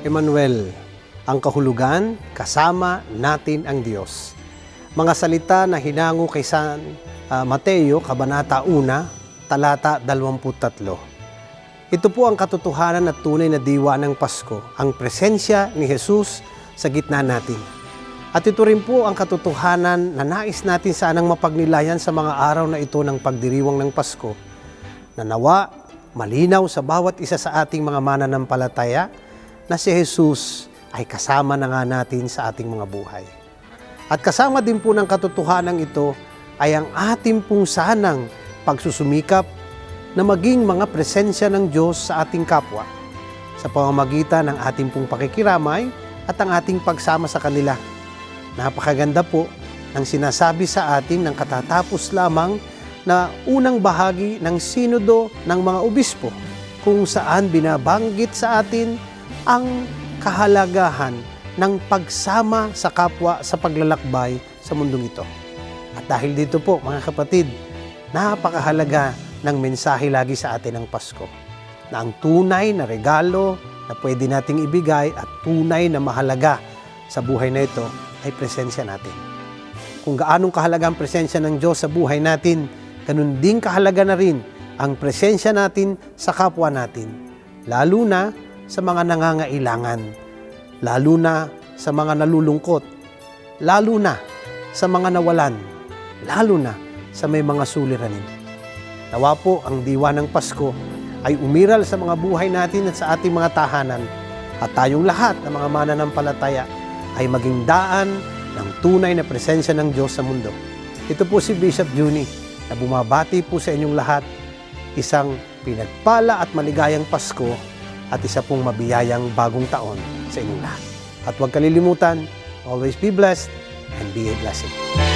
Emmanuel, ang kahulugan, kasama natin ang Diyos. Mga salita na hinango kay San ah, Mateo, Kabanata 1, talata 23. Ito po ang katotohanan at tunay na diwa ng Pasko, ang presensya ni Jesus sa gitna natin. At ito rin po ang katotohanan na nais natin sanang mapagnilayan sa mga araw na ito ng pagdiriwang ng Pasko, na nawa malinaw sa bawat isa sa ating mga mananampalataya na si Jesus ay kasama na nga natin sa ating mga buhay. At kasama din po ng katotohanan ito ay ang ating pong sanang pagsusumikap na maging mga presensya ng Diyos sa ating kapwa sa pamamagitan ng ating pong pakikiramay at ang ating pagsama sa kanila. Napakaganda po ng sinasabi sa atin ng katatapos lamang na unang bahagi ng sinodo ng mga obispo kung saan binabanggit sa atin ang kahalagahan ng pagsama sa kapwa sa paglalakbay sa mundong ito. At dahil dito po mga kapatid, napakahalaga ng mensahe lagi sa atin ng Pasko na ang tunay na regalo na pwede nating ibigay at tunay na mahalaga sa buhay na ito ay presensya natin. Kung gaanong kahalaga ang presensya ng Diyos sa buhay natin, ganun din kahalaga na rin ang presensya natin sa kapwa natin. Lalo na sa mga nangangailangan, lalo na sa mga nalulungkot, lalo na sa mga nawalan, lalo na sa may mga suliranin. Nawa po ang diwa ng Pasko ay umiral sa mga buhay natin at sa ating mga tahanan at tayong lahat ng mga mananampalataya ay maging daan ng tunay na presensya ng Diyos sa mundo. Ito po si Bishop Juni na bumabati po sa inyong lahat isang pinagpala at maligayang Pasko at isa pong mabiyayang bagong taon sa inyong lahat. At huwag kalilimutan, always be blessed and be a blessing.